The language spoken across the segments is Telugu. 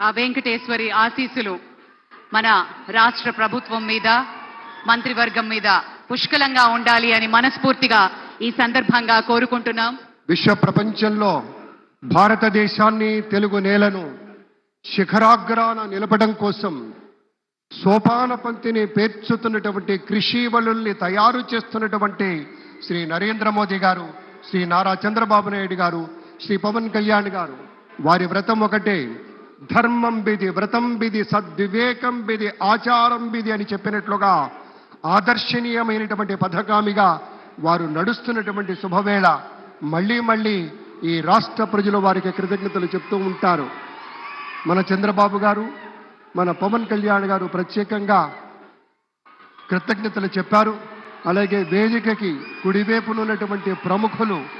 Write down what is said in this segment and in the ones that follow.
ఆ వెంకటేశ్వరి ఆశీస్సులు మన రాష్ట్ర ప్రభుత్వం మీద మంత్రివర్గం మీద పుష్కలంగా ఉండాలి అని మనస్ఫూర్తిగా ఈ సందర్భంగా కోరుకుంటున్నాం. విశ్వ ప్రపంచంలో భారతదేశాన్ని తెలుగు నేలను శిఖరాగ్రాన నిలపడం కోసం సోపాన పంక్తిని పేర్చుతున్నటువంటి కృషి వలుల్ని తయారు చేస్తున్నటువంటి శ్రీ నరేంద్ర మోదీ గారు శ్రీ నారా చంద్రబాబు నాయుడు గారు శ్రీ పవన్ కళ్యాణ్ గారు. వారి వ్రతం ఒకటే. ధర్మం బిది వ్రతం బిది సద్వివేకం బిది ఆచారం బిది అని చెప్పినట్లుగా ఆదర్శనీయమైనటువంటి పథకామిగా వారు నడుస్తున్నటువంటి శుభవేళ మళ్ళీ మళ్ళీ ఈ రాష్ట్ర ప్రజలు వారికి కృతజ్ఞతలు చెప్తూ ఉంటారు. మన చంద్రబాబు గారు మన పవన్ కళ్యాణ్ గారు ప్రత్యేకంగా కృతజ్ఞతలు చెప్పారు. అలాగే వేదికకి కుడివైపునున్నటువంటి ప్రముఖులు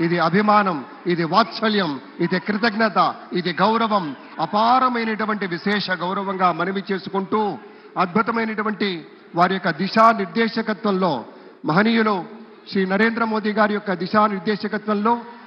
ఇది అభిమానం ఇది వాత్సల్యం ఇది కృతజ్ఞత ఇది గౌరవం. అపారమైనటువంటి విశేష గౌరవంగా మనవి చేసుకుంటూ అద్భుతమైనటువంటి వారి యొక్క దిశానిర్దేశకత్వంలో మహనీయులు శ్రీ నరేంద్ర మోదీ గారి యొక్క దిశానిర్దేశకత్వంలో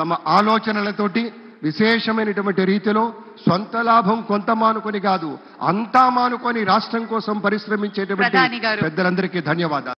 తమ ఆలోచనలతోటి విశేషమైనటువంటి రీతిలో సొంత లాభం కొంత మానుకొని కాదు అంతా మానుకొని రాష్ట్రం కోసం పరిశ్రమించేటువంటి. పెద్దలందరికీ ధన్యవాదాలు